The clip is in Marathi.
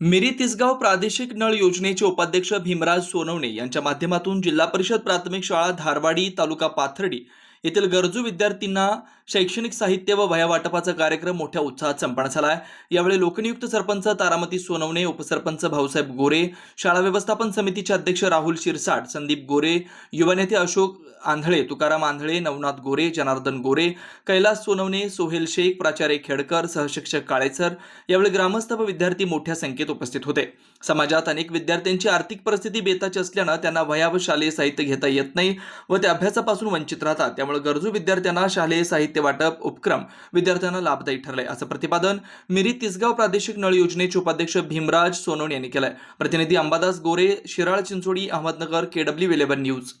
मिरी तिसगाव प्रादेशिक नळ योजनेचे उपाध्यक्ष भीमराज सोनवणे यांच्या माध्यमातून जिल्हा परिषद प्राथमिक शाळा धारवाडी तालुका पाथर्डी येथील गरजू विद्यार्थ्यांना शैक्षणिक साहित्य व वह्या वाटपाचा कार्यक्रम मोठ्या उत्साहात संपन्न झाला आहे. यावेळी लोकनियुक्त सरपंच तारामती सोनवणे उपसरपंच भाऊसाहेब गोरे शाळा व्यवस्थापन समितीचे अध्यक्ष राहुल शिरसाट संदीप गोरे युवा नेते अशोक आंधळे तुकाराम आंधळे नवनाथ गोरे जनार्दन गोरे कैलास सोनवणे सोहेल शेख प्राचार्य खेडकर सहशिक्षक काळेसर यावेळी ग्रामस्थ व विद्यार्थी मोठ्या संख्येत उपस्थित होते. समाजात अनेक विद्यार्थ्यांची आर्थिक परिस्थिती बेताची असल्यानं त्यांना वयाव व शालेय साहित्य घेता येत नाही व ते अभ्यासापासून वंचित राहतात. त्यामुळे गरजू विद्यार्थ्यांना शालेय साहित्य वाटप उपक्रम विद्यार्थ्यांना लाभदायी ठरले असं प्रतिपादन मिरी तिसगाव प्रादेशिक नळ योजनेचे उपाध्यक्ष भीमराज सोनवणे यांनी केलंय. प्रतिनिधी Ambadas Gore Shiral Chinchodi Ahmednagar K W eleven news.